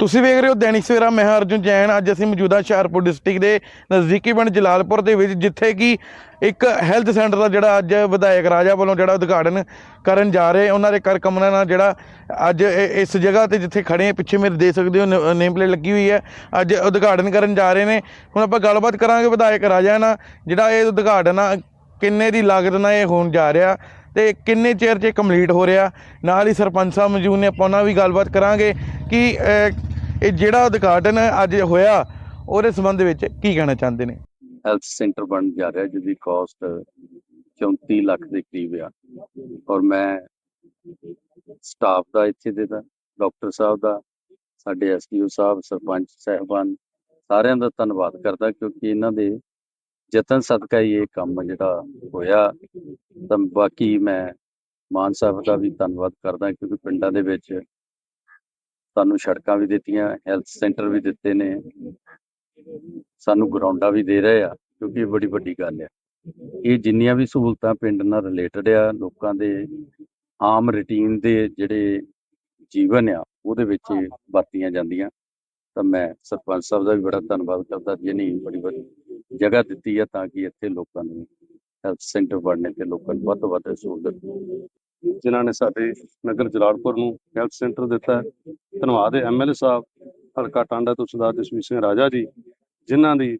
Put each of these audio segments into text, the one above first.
ਤੁਸੀਂ ਵੇਖ ਰਹੇ ਹੋ ਦੈਨਿਕ ਸਵੇਰਾ ਮੈਂ ਅਰਜੁਨ ਜੈਨ। ਅੱਜ ਅਸੀਂ ਮੌਜੂਦਾ ਹੁਸ਼ਿਆਰਪੁਰ ਡਿਸਟ੍ਰਿਕਟ ਦੇ ਨਜ਼ਦੀਕੀ ਪਿੰਡ ਜਲਾਲਪੁਰ ਦੇ ਵਿੱਚ, ਜਿੱਥੇ ਕਿ ਇੱਕ ਹੈਲਥ ਸੈਂਟਰ ਦਾ ਜਿਹੜਾ ਅੱਜ ਵਿਧਾਇਕ ਰਾਜਾ ਵੱਲੋਂ ਜਿਹੜਾ ਉਦਘਾਟਨ ਕਰਨ ਜਾ ਰਹੇ। ਉਹਨਾਂ ਦੇ ਕਰ ਕਮਰਾਂ ਨਾਲ ਜਿਹੜਾ ਅੱਜ ਇਹ- ਇਸ ਜਗ੍ਹਾ ਤੇ ਜਿੱਥੇ ਖੜੇ ਪਿੱਛੇ ਮੇਰੇ ਦੇ ਸਕਦੇ ਹੋ ਨੇਮ ਪਲੇਟ ਲੱਗੀ ਹੋਈ ਹੈ। ਅੱਜ ਉਦਘਾਟਨ ਕਰਨ ਜਾ ਰਹੇ ਨੇ। ਹੁਣ ਆਪਾਂ ਗੱਲਬਾਤ ਕਰਾਂਗੇ ਵਿਧਾਇਕ ਰਾਜਾ ਨਾਲ, ਜਿਹੜਾ ਇਹ ਉਦਘਾਟਨ ਆ, ਕਿੰਨੇ ਦੀ ਲਾਗਤ ਨਾਲ ਇਹ ਹੋਣ ਜਾ ਰਿਹਾ। ਤੇ ਕਿੰਨੇ ਚਿਰ 'ਚ ਕੰਪਲੀਟ ਹੋ ਰਿਹਾ? ਨਾਲ ਹੀ ਸਰਪੰਚ ਸਾਹਿਬ ਮੌਜੂਦ ਨੇ, ਆਪਾਂ ਉਹਨਾਂ ਵੀ ਗੱਲਬਾਤ ਕਰਾਂਗੇ ਕਿ ਇਹ ਜਿਹੜਾ ਉਦਘਾਟਨ ਅੱਜ ਹੋਇਆ, ਉਹਦੇ ਸੰਬੰਧ ਵਿੱਚ ਕੀ ਕਹਿਣਾ ਚਾਹੁੰਦੇ ਨੇ? ਹੈਲਥ ਸੈਂਟਰ ਬਣ ਜਾ ਰਿਹਾ, ਜਿਹਦੀ ਕਾਸਟ 34 ਲੱਖ ਦੇ ਕਰੀਬ ਆ। ਔਰ ਮੈਂ ਸਟਾਫ ਦਾ ਇੱਥੇ ਦੇ ਦਾ ਡਾਕਟਰ ਸਾਹਿਬ ਦਾ, ਸਾਡੇ ਐਸਪੀਓ ਸਾਹਿਬ, ਸਰਪੰਚ ਸਾਹਿਬਾਨ, ਸਾਰਿਆਂ ਦਾ ਧੰਨਵਾਦ ਕਰਦਾ, ਕਿਉਂਕਿ ਇਹਨਾਂ ਦੇ ਯਤਨ ਸਦਕਾ ਹੀ ਇਹ ਕੰਮ ਜਿਹੜਾ ਹੋਇਆ। ਤਾਂ ਬਾਕੀ ਮੈਂ ਮਾਨ ਸਾਹਿਬ ਦਾ ਵੀ ਧੰਨਵਾਦ ਕਰਦਾ ਕਿਉਂਕਿ ਪਿੰਡਾਂ ਦੇ ਵਿੱਚ ਸਾਨੂੰ ਸੜਕਾਂ ਵੀ ਦਿੱਤੀਆਂ ਹੈਲਥ ਸੈਂਟਰ ਵੀ ਦਿੱਤੇ ਨੇ। ਸਾਨੂੰ ਗਰਾਊਂਡਾਂ ਵੀ ਦੇ ਰਹੇ ਆ ਕਿਉਂਕਿ ਇਹ ਬੜੀ ਵੱਡੀ ਗੱਲ ਆ। ਇਹ ਜਿੰਨੀਆਂ ਵੀ ਸਹੂਲਤਾਂ ਪਿੰਡ ਨਾਲ ਰਿਲੇਟਡ ਆ, ਲੋਕਾਂ ਦੇ ਆਮ ਰੁਟੀਨ ਦੇ ਜਿਹੜੇ ਜੀਵਨ ਆ, ਉਹਦੇ ਵਿੱਚ ਵਰਤੀਆਂ ਜਾਂਦੀਆਂ। ਤਾਂ ਮੈਂ ਸਰਪੰਚ ਸਾਹਿਬ ਦਾ ਵੀ ਬੜਾ ਧੰਨਵਾਦ ਕਰਦਾ ਜਿਹਨੇ ਬੜੀ ਵੱਡੀ ਜਗ੍ਹਾ ਦਿੱਤੀ ਹੈ ਤਾਂ ਕਿ ਇੱਥੇ ਲੋਕਾਂ ਨੂੰ ਹੈਲਥ ਸੈਂਟਰ ਬਣਨੇ ਤੇ ਲੋਕਾਂ ਨੂੰ ਵੱਧ ਤੋਂ ਵੱਧ ਸਹੂਲਤ ਜਿਨ੍ਹਾਂ ਨੇ ਸਾਡੇ ਨਗਰ ਜਲਾਲਪੁਰ ਨੂੰ ਹੈਲਥ ਸੈਂਟਰ ਦਿੱਤਾ ਹੈ। ਧੰਨਵਾਦ ਹੈ ਐਮਐਲਏ ਸਾਹਿਬ, ਹਲਕਾ ਟਾਂਡਾ ਤੋਂ ਸਰਦਾਰ ਜਸਵੀਰ ਸਿੰਘ ਰਾਜਾ ਜੀ, ਜਿਨ੍ਹਾਂ ਦੀ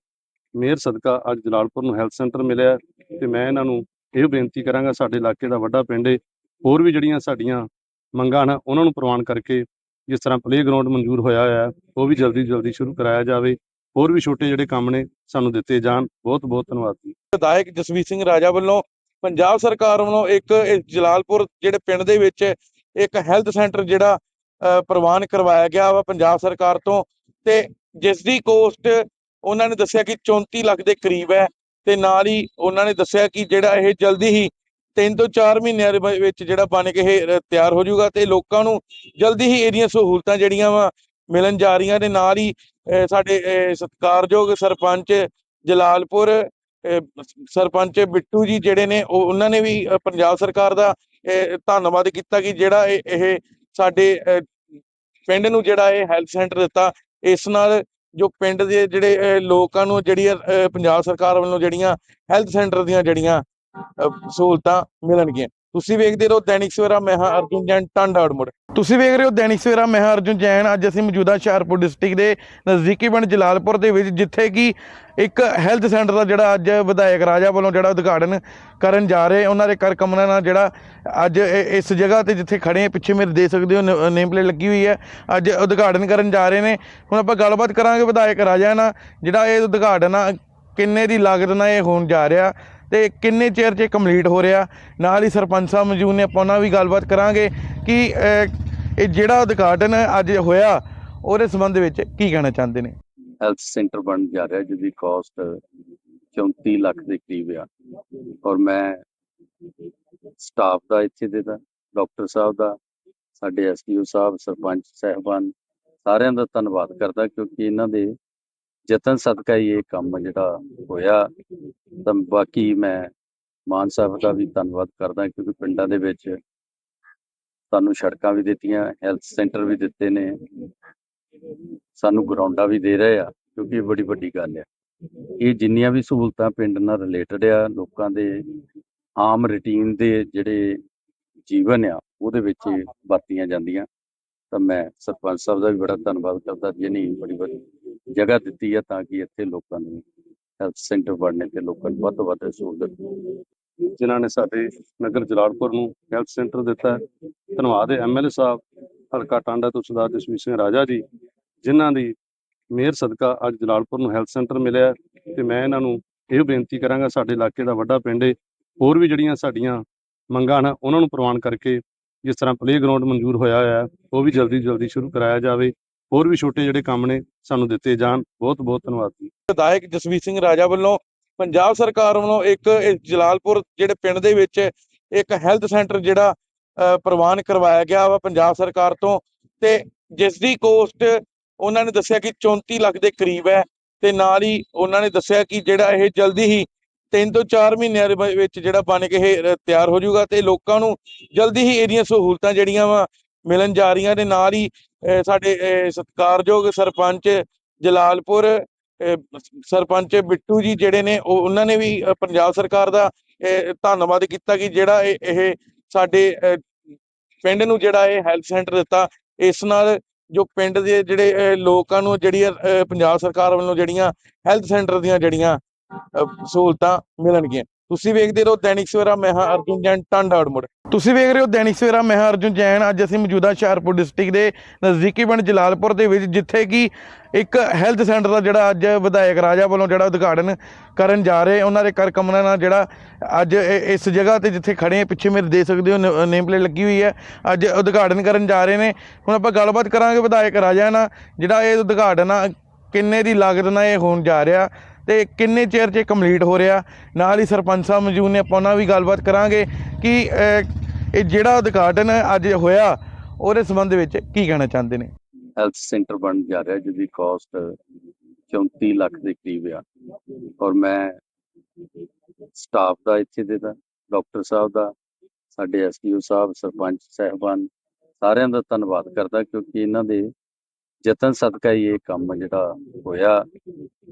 ਮੇਅਰ ਸਦਕਾ ਅੱਜ ਜਲਾਲਪੁਰ ਨੂੰ ਹੈਲਥ ਸੈਂਟਰ ਮਿਲਿਆ ਹੈ। ਤੇ ਮੈਂ ਇਹਨਾਂ ਨੂੰ ਇਹ ਬੇਨਤੀ ਕਰਾਂਗਾ, ਸਾਡੇ ਇਲਾਕੇ ਦਾ ਵੱਡਾ ਪਿੰਡ ਹੈ ਹੋਰ ਵੀ ਜਿਹੜੀਆਂ ਸਾਡੀਆਂ ਮੰਗਾਂ ਹਨ, ਉਹਨਾਂ ਨੂੰ ਪ੍ਰਵਾਨ ਕਰਕੇ ਜਿਸ ਤਰ੍ਹਾਂ ਪਲੇਗਰਾਉਂਡ ਮਨਜ਼ੂਰ ਹੋਇਆ ਹੋਇਆ ਉਹ ਵੀ ਜਲਦੀ ਜਲਦੀ ਸ਼ੁਰੂ ਕਰਾਇਆ ਜਾਵੇ। ਹੋਰ ਵੀ ਛੋਟੇ ਜਿਹੜੇ ਕੰਮ ਨੇ ਸਾਨੂੰ ਦਿੱਤੇ ਜਾਣ। ਬਹੁਤ ਬਹੁਤ ਧੰਨਵਾਦ ਜੀ। ਵਿਧਾਇਕ ਜਸਵੀਰ ਸਿੰਘ ਰਾਜਾ ਵੱਲੋਂ ਪੰਜਾਬ ਸਰਕਾਰ ਵੱਲੋਂ ਇੱਕ ਜਲਾਲਪੁਰ ਜਿਹੜੇ ਪਿੰਡ ਦੇ ਵਿੱਚ ਇੱਕ ਹੈਲਥ ਸੈਂਟਰ ਜਿਹੜਾ ਪ੍ਰਵਾਨ ਕਰਵਾਇਆ ਗਿਆ ਵਾ ਪੰਜਾਬ ਸਰਕਾਰ ਤੋਂ ਤੇ ਜਿਸ ਦੀ ਕੋਸਟ ਉਹਨਾਂ ਨੇ ਦੱਸਿਆ ਕਿ 34 ਲੱਖ ਦੇ ਕਰੀਬ ਹੈ ਤੇ ਨਾਲ ਹੀ ਉਹਨਾਂ ਨੇ ਦੱਸਿਆ ਕਿ ਜਿਹੜਾ ਇਹ ਜਲਦੀ ਹੀ 3 ਤੋਂ 4 ਮਹੀਨਿਆਂ ਦੇ ਵਿੱਚ ਜਿਹੜਾ ਬਣ ਕੇ ਇਹ ਤਿਆਰ ਹੋ ਜਾਊਗਾ ਤੇ ਲੋਕਾਂ ਨੂੰ ਜਲਦੀ ਹੀ ਇਹਦੀਆਂ ਸਹੂਲਤਾਂ ਜਿਹੜੀਆਂ ਵਾ ਮਿਲਣ ਜਾ ਰਹੀਆਂ ਨੇ। ਨਾਲ ਹੀ ਸਾਡੇ ਸਤਿਕਾਰਯੋਗ ਸਰਪੰਚ ਜਲਾਲਪੁਰ ਸਰਪੰਚ ਬਿੱਟੂ ਜੀ ਜਿਹੜੇ ਨੇ, ਉਹ, ਉਹਨਾਂ ਨੇ ਵੀ ਪੰਜਾਬ ਸਰਕਾਰ ਦਾ ਧੰਨਵਾਦ ਕੀਤਾ ਕਿ ਜਿਹੜਾ ਇਹ ਇਹ ਸਾਡੇ ਪਿੰਡ ਨੂੰ ਜਿਹੜਾ ਇਹ ਹੈਲਥ ਸੈਂਟਰ ਦਿੱਤਾ। ਇਸ ਨਾਲ ਜੋ ਪਿੰਡ ਦੇ ਜਿਹੜੇ ਲੋਕਾਂ ਨੂੰ ਜਿਹੜੀਆਂ ਪੰਜਾਬ ਸਰਕਾਰ ਵੱਲੋਂ ਜਿਹੜੀਆਂ ਹੈਲਥ ਸੈਂਟਰ ਦੀਆਂ ਜਿਹੜੀਆਂ ਸਹੂਲਤਾਂ ਮਿਲਣਗੀਆਂ। ਤੁਸੀਂ ਵੇਖਦੇ ਰਹੋ ਦੈਨਿਕ ਸਵੇਰਾ ਮੈਂ ਹਾਂ ਅਰਜੁਨ ਜੈਨ, ਟਾਂਡਾ ਅੜਮੁੜ ਤੁਸੀਂ ਵੇਖ ਰਹੇ ਹੋ ਦੈਨਿਕ ਸਵੇਰਾ ਮੈਂ ਹਾਂ ਅਰਜੁਨ ਜੈਨ, ਅੱਜ ਅਸੀਂ ਮੌਜੂਦਾ ਹੁਸ਼ਿਆਰਪੁਰ ਡਿਸਟ੍ਰਿਕਟ ਦੇ ਨਜ਼ਦੀਕੀ ਪਿੰਡ ਜਲਾਲਪੁਰ ਦੇ ਵਿੱਚ, ਜਿੱਥੇ ਕਿ ਇੱਕ ਹੈਲਥ ਸੈਂਟਰ ਦਾ ਜਿਹੜਾ ਅੱਜ ਵਿਧਾਇਕ ਰਾਜਾ ਵੱਲੋਂ ਜਿਹੜਾ ਉਦਘਾਟਨ ਕਰਨ ਜਾ ਰਹੇ, ਉਹਨਾਂ ਦੇ ਕਰ ਕਮਰਾਂ ਨਾਲ ਜਿਹੜਾ ਅੱਜ ਇਸ ਜਗ੍ਹਾ ਤੇ ਜਿੱਥੇ ਖੜੇ ਪਿੱਛੇ ਮੇਰੇ ਦੇ ਸਕਦੇ ਹੋ ਨੇਮ ਪਲੇਟ ਲੱਗੀ ਹੋਈ ਹੈ, ਅੱਜ ਉਦਘਾਟਨ ਕਰਨ ਜਾ ਰਹੇ ਨੇ। ਹੁਣ ਆਪਾਂ ਗੱਲਬਾਤ ਕਰਾਂਗੇ ਵਿਧਾਇਕ ਰਾਜਾ ਨਾਲ, ਜਿਹੜਾ ਇਹ ਉਦਘਾਟਨ ਆ, ਕਿੰਨੇ ਦੀ ਲਾਗਤ ਨਾਲ ਇਹ ਹੋਣ ਜਾ ਰਿਹਾ? ਤੇ ਕਿੰਨੇ ਚਿਰ 'ਚ ਕੰਪਲੀਟ ਹੋ ਰਿਹਾ? ਨਾਲ ਹੀ ਸਰਪੰਚ ਸਾਹਿਬ ਮੌਜੂਦ ਨੇ, ਆਪਾਂ ਉਹਨਾਂ ਵੀ ਗੱਲਬਾਤ ਕਰਾਂਗੇ ਕਿ ਇਹ ਜਿਹੜਾ ਉਦਘਾਟਨ ਅੱਜ ਹੋਇਆ, ਉਹਦੇ ਸੰਬੰਧ ਵਿੱਚ ਕੀ ਕਹਿਣਾ ਚਾਹੁੰਦੇ ਨੇ? ਹੈਲਥ ਸੈਂਟਰ ਬਣ ਜਾ ਰਿਹਾ, ਜਿਹਦੀ ਕਾਸਟ 34 ਲੱਖ ਦੇ ਕਰੀਬ ਆ। ਔਰ ਮੈਂ ਸਟਾਫ ਦਾ ਇੱਥੇ ਦੇ ਦਾ ਡਾਕਟਰ ਸਾਹਿਬ ਦਾ, ਸਾਡੇ ਐਸਪੀਓ ਸਾਹਿਬ, ਸਰਪੰਚ ਸਹਿਬਾਨ, ਸਾਰਿਆਂ ਦਾ ਧੰਨਵਾਦ ਕਰਦਾ, ਕਿਉਂਕਿ ਇਹਨਾਂ ਦੇ ਯਤਨ ਸਦਕਾ ਹੀ ਇਹ ਕੰਮ ਜਿਹੜਾ ਹੋਇਆ, ਤਾਂ ਬਾਕੀ ਮੈਂ ਮਾਨ ਸਾਹਿਬ ਦਾ ਵੀ ਧੰਨਵਾਦ ਕਰਦਾ, ਕਿਉਂਕਿ ਪਿੰਡਾਂ ਦੇ ਵਿੱਚ ਸਾਨੂੰ ਸੜਕਾਂ ਵੀ ਦਿੱਤੀਆਂ, ਹੈਲਥ ਸੈਂਟਰ ਵੀ ਦਿੱਤੇ ਨੇ। ਸਾਨੂੰ ਗਰਾਊਂਡਾਂ ਵੀ ਦੇ ਰਹੇ ਆ, ਕਿਉਂਕਿ ਇਹ ਬੜੀ ਵੱਡੀ ਗੱਲ ਹੈ ਇਹ ਜਿੰਨੀਆਂ ਵੀ ਸਹੂਲਤਾਂ ਪਿੰਡ ਨਾਲ ਰਿਲੇਟਡ ਆ, ਲੋਕਾਂ ਦੇ ਆਮ ਰੁਟੀਨ ਦੇ ਜਿਹੜੇ ਜੀਵਨ ਆ, ਉਹਦੇ ਵਿੱਚ ਵਰਤੀਆਂ ਜਾਂਦੀਆਂ। ਤਾਂ ਮੈਂ ਸਰਪੰਚ ਸਾਹਿਬ ਦਾ ਵੀ ਬੜਾ ਧੰਨਵਾਦ ਕਰਦਾ ਜਿਹਨੇ ਬੜੀ ਵੱਡੀ ਜਗ੍ਹਾ ਦਿੱਤੀ ਹੈ ਤਾਂ ਕਿ ਇੱਥੇ ਲੋਕਾਂ ਨੂੰ ਹੈਲਥ ਸੈਂਟਰ ਬਣਨੇ ਤੇ ਲੋਕਾਂ ਨੂੰ ਵੱਧ ਤੋਂ ਵੱਧ ਸਹੂਲਤ ਜਿਨ੍ਹਾਂ ਨੇ ਸਾਡੇ ਨਗਰ ਜਲਾਲਪੁਰ ਨੂੰ ਹੈਲਥ ਸੈਂਟਰ ਦਿੱਤਾ ਹੈ। ਧੰਨਵਾਦ ਹੈ ਐਮਐਲਏ ਸਾਹਿਬ, ਹਲਕਾ ਟਾਂਡਾ ਤੋਂ ਸਰਦਾਰ ਜਸਵੀਰ ਸਿੰਘ ਰਾਜਾ ਜੀ, ਜਿਨ੍ਹਾਂ ਦੀ ਮੇਅਰ ਸਦਕਾ ਅੱਜ ਜਲਾਲਪੁਰ ਨੂੰ ਹੈਲਥ ਸੈਂਟਰ ਮਿਲਿਆ ਹੈ। ਤੇ ਮੈਂ ਇਹਨਾਂ ਨੂੰ ਇਹ ਬੇਨਤੀ ਕਰਾਂਗਾ, ਸਾਡੇ ਇਲਾਕੇ ਦਾ ਵੱਡਾ ਪਿੰਡ ਹੈ ਹੋਰ ਵੀ ਜਿਹੜੀਆਂ ਸਾਡੀਆਂ ਮੰਗਾਂ ਹਨ, ਉਹਨਾਂ ਨੂੰ ਪ੍ਰਵਾਨ ਕਰਕੇ ਜਿਸ ਤਰ੍ਹਾਂ ਪਲੇਗਰਾਉਂਡ ਮਨਜ਼ੂਰ ਹੋਇਆ ਹੋਇਆ ਉਹ ਵੀ ਜਲਦੀ ਜਲਦੀ ਸ਼ੁਰੂ ਕਰਾਇਆ ਜਾਵੇ। ਹੋਰ ਵੀ ਛੋਟੇ ਜਿਹੜੇ ਕੰਮ ਨੇ, ਸਾਨੂੰ ਦਿੱਤੇ ਜਾਣ। ਬਹੁਤ ਬਹੁਤ ਧੰਨਵਾਦ ਜੀ। ਵਿਧਾਇਕ ਜਸਵੀਰ ਸਿੰਘ ਰਾਜਾ ਵੱਲੋਂ ਪੰਜਾਬ ਸਰਕਾਰ ਵੱਲੋਂ ਇੱਕ ਜਲਾਲਪੁਰ ਜਿਹੜੇ ਪਿੰਡ ਦੇ ਵਿੱਚ ਇੱਕ ਹੈਲਥ ਸੈਂਟਰ ਜਿਹੜਾ ਪ੍ਰਵਾਨ ਕਰਵਾਇਆ ਗਿਆ ਵਾ ਪੰਜਾਬ ਸਰਕਾਰ ਤੋਂ ਤੇ ਜਿਸ ਦੀ ਕੋਸਟ ਉਹਨਾਂ ਨੇ ਦੱਸਿਆ ਕਿ 34 ਲੱਖ ਦੇ ਕਰੀਬ ਹੈ ਤੇ ਨਾਲ ਹੀ ਉਹਨਾਂ ਨੇ ਦੱਸਿਆ ਕਿ ਜਿਹੜਾ ਇਹ ਜਲਦੀ ਹੀ 3 ਤੋਂ 4 ਮਹੀਨਿਆਂ ਦੇ ਵਿੱਚ ਜਿਹੜਾ ਬਣ ਕੇ ਇਹ ਤਿਆਰ ਹੋ ਜਾਊਗਾ ਤੇ ਲੋਕਾਂ ਨੂੰ ਜਲਦੀ ਹੀ ਇਹਦੀਆਂ ਸਹੂਲਤਾਂ ਜਿਹੜੀਆਂ ਵਾ ਮਿਲਣ ਜਾ ਰਹੀਆਂ ਦੇ ਨਾਲ ਹੀ ਸਾਡੇ ਸਤਿਕਾਰਯੋਗ ਸਰਪੰਚ ਜਲਾਲਪੁਰ ਸਰਪੰਚ ਬਿੱਟੂ ਜੀ ਜਿਹੜੇ ਨੇ, ਉਹ ਉਹਨਾਂ ਨੇ ਵੀ ਪੰਜਾਬ ਸਰਕਾਰ ਦਾ ਧੰਨਵਾਦ ਕੀਤਾ ਕਿ ਜਿਹੜਾ ਇਹ ਇਹ ਸਾਡੇ ਪਿੰਡ ਨੂੰ ਜਿਹੜਾ ਇਹ ਹੈਲਥ ਸੈਂਟਰ ਦਿੱਤਾ, ਇਸ ਨਾਲ ਜੋ ਪਿੰਡ ਦੇ ਜਿਹੜੇ ਲੋਕਾਂ ਨੂੰ ਜਿਹੜੀਆਂ ਪੰਜਾਬ ਸਰਕਾਰ ਵੱਲੋਂ ਜਿਹੜੀਆਂ ਹੈਲਥ ਸੈਂਟਰ ਦੀਆਂ ਜਿਹੜੀਆਂ ਸਹੂਲਤਾਂ ਮਿਲਣਗੀਆਂ। ਤੁਸੀਂ ਵੇਖਦੇ ਰਹੋ ਦੈਨਿਕ ਸਵੇਰਾ ਮੈਂ ਹਾਂ ਅਰਜੁਨ ਜੈਨ, ਟਾਂਡਾ ਅੜਮੁੜ ਤੁਸੀਂ ਵੇਖ ਰਹੇ ਹੋ ਦੈਨਿਕ ਸਵੇਰਾ ਮੈਂ ਹਾਂ ਅਰਜੁਨ ਜੈਨ, ਅੱਜ ਅਸੀਂ ਮੌਜੂਦਾ ਹੁਸ਼ਿਆਰਪੁਰ ਡਿਸਟ੍ਰਿਕਟ ਦੇ ਨਜ਼ਦੀਕੀ ਪਿੰਡ ਜਲਾਲਪੁਰ ਦੇ ਵਿੱਚ, ਜਿੱਥੇ ਕਿ ਇੱਕ ਹੈਲਥ ਸੈਂਟਰ ਦਾ ਜਿਹੜਾ ਅੱਜ ਵਿਧਾਇਕ ਰਾਜਾ ਵੱਲੋਂ ਜਿਹੜਾ ਉਦਘਾਟਨ ਕਰਨ ਜਾ ਰਹੇ, ਉਹਨਾਂ ਦੇ ਕਰ ਕਮਰਾਂ ਨਾਲ ਜਿਹੜਾ ਅੱਜ ਇਸ ਜਗ੍ਹਾ ਤੇ ਜਿੱਥੇ ਖੜੇ ਪਿੱਛੇ ਮੇਰੇ ਦੇ ਸਕਦੇ ਹੋ ਨੇਮ ਪਲੇਟ ਲੱਗੀ ਹੋਈ ਹੈ, ਅੱਜ ਉਦਘਾਟਨ ਕਰਨ ਜਾ ਰਹੇ ਨੇ। ਹੁਣ ਆਪਾਂ ਗੱਲਬਾਤ ਕਰਾਂਗੇ ਵਿਧਾਇਕ ਰਾਜਾ ਨਾਲ, ਜਿਹੜਾ ਇਹ ਉਦਘਾਟਨ ਆ, ਕਿੰਨੇ ਦੀ ਲਾਗਤ ਨਾਲ ਇਹ ਹੋਣ ਜਾ ਰਿਹਾ ਤੇ ਕਿੰਨੇ ਚਿਰ 'ਚ ਕੰਪਲੀਟ ਹੋ ਰਿਹਾ? ਨਾਲ ਹੀ ਸਰਪੰਚ ਸਾਹਿਬ ਮੌਜੂਦ ਨੇ, ਆਪਾਂ ਉਹਨਾਂ ਵੀ ਗੱਲਬਾਤ ਕਰਾਂਗੇ ਕਿ ਇਹ ਜਿਹੜਾ ਉਦਘਾਟਨ ਅੱਜ ਹੋਇਆ, ਉਹਦੇ ਸੰਬੰਧ ਵਿੱਚ ਕੀ ਕਹਿਣਾ ਚਾਹੁੰਦੇ ਨੇ? ਹੈਲਥ ਸੈਂਟਰ ਬਣ ਜਾ ਰਿਹਾ, ਜਿਹਦੀ ਕਾਸਟ 34 ਲੱਖ ਦੇ ਕਰੀਬ ਆ। ਔਰ ਮੈਂ ਸਟਾਫ ਦਾ ਇੱਥੇ ਦੇ ਦਾ ਡਾਕਟਰ ਸਾਹਿਬ ਦਾ, ਸਾਡੇ ਐਸਪੀਓ ਸਾਹਿਬ, ਸਰਪੰਚ ਸਹਿਬਾਨ, ਸਾਰਿਆਂ ਦਾ ਧੰਨਵਾਦ ਕਰਦਾ, ਕਿਉਂਕਿ ਇਹਨਾਂ ਦੇ ਯਤਨ ਸਦਕਾ ਹੀ ਇਹ ਕੰਮ ਜਿਹੜਾ ਹੋਇਆ।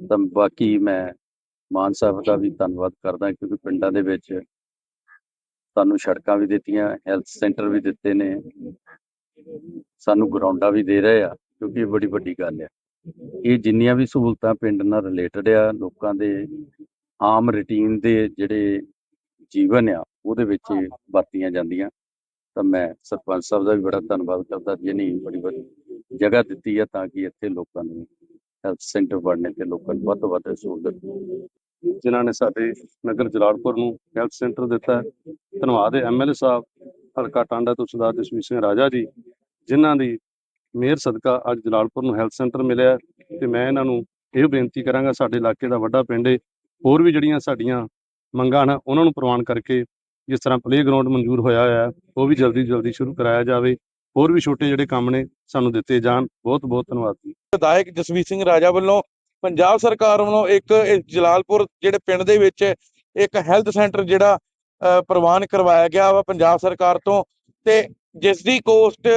ਤਾਂ ਬਾਕੀ ਮੈਂ ਮਾਨ ਸਾਹਿਬ ਦਾ ਵੀ ਧੰਨਵਾਦ ਕਰਦਾ ਕਿਉਂਕਿ ਪਿੰਡਾਂ ਦੇ ਵਿੱਚ ਸਾਨੂੰ ਸੜਕਾਂ ਵੀ ਦਿੱਤੀਆਂ, ਹੈਲਥ ਸੈਂਟਰ ਵੀ ਦਿੱਤੇ ਨੇ। ਸਾਨੂੰ ਗਰਾਊਂਡਾਂ ਵੀ ਦੇ ਰਹੇ ਆ, ਕਿਉਂਕਿ ਇਹ ਬੜੀ ਵੱਡੀ ਗੱਲ ਹੈ ਇਹ ਜਿੰਨੀਆਂ ਵੀ ਸਹੂਲਤਾਂ ਪਿੰਡ ਨਾਲ ਰਿਲੇਟਡ ਆ, ਲੋਕਾਂ ਦੇ ਆਮ ਰੁਟੀਨ ਦੇ ਜਿਹੜੇ ਜੀਵਨ ਆ, ਉਹਦੇ ਵਿੱਚ ਵਰਤੀਆਂ ਜਾਂਦੀਆਂ। ਤਾਂ ਮੈਂ ਸਰਪੰਚ ਸਾਹਿਬ ਦਾ ਵੀ ਬੜਾ ਧੰਨਵਾਦ ਕਰਦਾ ਜਿਹਨੇ ਬੜੀ ਵੱਡੀ ਜਗ੍ਹਾ ਦਿੱਤੀ ਹੈ ਤਾਂ ਕਿ ਇੱਥੇ ਲੋਕਾਂ ਨੂੰ ਹੈਲਥ ਸੈਂਟਰ ਬਣਨੇ ਤੇ ਲੋਕਾਂ ਨੂੰ ਵੱਧ ਤੋਂ ਵੱਧ ਸਹੂਲਤ ਜਿਨ੍ਹਾਂ ਨੇ ਸਾਡੇ ਨਗਰ ਜਲਾਲਪੁਰ ਨੂੰ ਹੈਲਥ ਸੈਂਟਰ ਦਿੱਤਾ ਹੈ। ਧੰਨਵਾਦ ਹੈ ਐਮਐਲਏ ਸਾਹਿਬ, ਹਲਕਾ ਟਾਂਡਾ ਤੋਂ ਸਰਦਾਰ ਜਸਵੀਰ ਸਿੰਘ ਰਾਜਾ ਜੀ, ਜਿਨ੍ਹਾਂ ਦੀ ਮੇਅਰ ਸਦਕਾ ਅੱਜ ਜਲਾਲਪੁਰ ਨੂੰ ਹੈਲਥ ਸੈਂਟਰ ਮਿਲਿਆ ਹੈ। ਤੇ ਮੈਂ ਇਹਨਾਂ ਨੂੰ ਇਹ ਬੇਨਤੀ ਕਰਾਂਗਾ, ਸਾਡੇ ਇਲਾਕੇ ਦਾ ਵੱਡਾ ਪਿੰਡ ਹੈ, ਹੋਰ ਵੀ ਜਿਹੜੀਆਂ ਸਾਡੀਆਂ ਮੰਗਾਂ ਹਨ, ਉਹਨਾਂ ਨੂੰ ਪ੍ਰਵਾਨ ਕਰਕੇ ਜਿਸ ਤਰ੍ਹਾਂ ਪਲੇਗਰਾਉਂਡ ਮਨਜ਼ੂਰ ਹੋਇਆ ਹੋਇਆ ਉਹ ਵੀ ਜਲਦੀ ਜਲਦੀ ਸ਼ੁਰੂ ਕਰਾਇਆ ਜਾਵੇ। ਹੋਰ ਵੀ ਛੋਟੇ ਜਿਹੜੇ ਕੰਮ ਨੇ, ਸਾਨੂੰ ਦਿੱਤੇ ਜਾਣ। ਬਹੁਤ ਬਹੁਤ ਧੰਨਵਾਦ ਜੀ। ਵਿਧਾਇਕ ਜਸਵੀਰ ਸਿੰਘ ਰਾਜਾ ਵੱਲੋਂ ਪੰਜਾਬ ਸਰਕਾਰ ਵੱਲੋਂ ਇੱਕ ਜਲਾਲਪੁਰ ਜਿਹੜੇ ਪਿੰਡ ਦੇ ਵਿੱਚ ਇੱਕ ਹੈਲਥ ਸੈਂਟਰ ਜਿਹੜਾ ਪ੍ਰਵਾਨ ਕਰਵਾਇਆ ਗਿਆ ਵਾ ਪੰਜਾਬ ਸਰਕਾਰ ਤੋਂ ਤੇ ਜਿਸ ਦੀ ਕੋਸਟ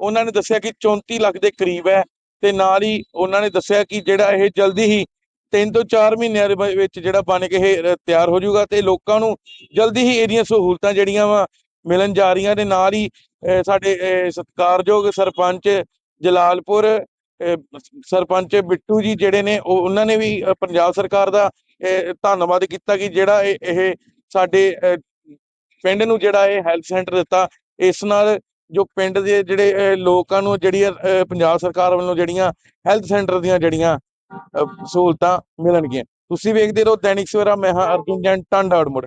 ਉਹਨਾਂ ਨੇ ਦੱਸਿਆ ਕਿ 34 ਲੱਖ ਦੇ ਕਰੀਬ ਹੈ ਤੇ ਨਾਲ ਹੀ ਉਹਨਾਂ ਨੇ ਦੱਸਿਆ ਕਿ ਜਿਹੜਾ ਇਹ ਜਲਦੀ ਹੀ 3 ਤੋਂ 4 ਮਹੀਨਿਆਂ ਦੇ ਵਿੱਚ ਜਿਹੜਾ ਬਣ ਕੇ ਇਹ ਤਿਆਰ ਹੋ ਜਾਊਗਾ ਤੇ ਲੋਕਾਂ ਨੂੰ ਜਲਦੀ ਹੀ ਇਹਦੀਆਂ ਸਹੂਲਤਾਂ ਜਿਹੜੀਆਂ ਵਾ ਮਿਲਣ ਜਾ ਰਹੀਆਂ ਦੇ ਨਾਲ ਹੀ ਸਾਡੇ ਸਤਿਕਾਰਯੋਗ ਸਰਪੰਚ ਜਲਾਲਪੁਰ ਸਰਪੰਚ ਬਿੱਟੂ ਜੀ ਜਿਹੜੇ ਨੇ, ਉਹ, ਉਹਨਾਂ ਨੇ ਵੀ ਪੰਜਾਬ ਸਰਕਾਰ ਦਾ ਧੰਨਵਾਦ ਕੀਤਾ ਕਿ ਜਿਹੜਾ ਇਹ ਇਹ ਸਾਡੇ ਪਿੰਡ ਨੂੰ ਜਿਹੜਾ ਇਹ ਹੈਲਥ ਸੈਂਟਰ ਦਿੱਤਾ। ਇਸ ਨਾਲ ਜੋ ਪਿੰਡ ਦੇ ਜਿਹੜੇ ਲੋਕਾਂ ਨੂੰ ਜਿਹੜੀਆਂ ਪੰਜਾਬ ਸਰਕਾਰ ਵੱਲੋਂ ਜਿਹੜੀਆਂ ਹੈਲਥ ਸੈਂਟਰ ਦੀਆਂ ਜਿਹੜੀਆਂ ਸਹੂਲਤਾਂ ਮਿਲਣਗੀਆਂ। ਤੁਸੀਂ ਵੇਖਦੇ ਰਹੋ ਦੈਨਿਕ ਸਵੇਰਾ, ਮੈਂ ਹਾਂ ਅਰਜੁਨ ਜੈਨ, ਟਾਂਡਾ ਅੜਮੁੜ।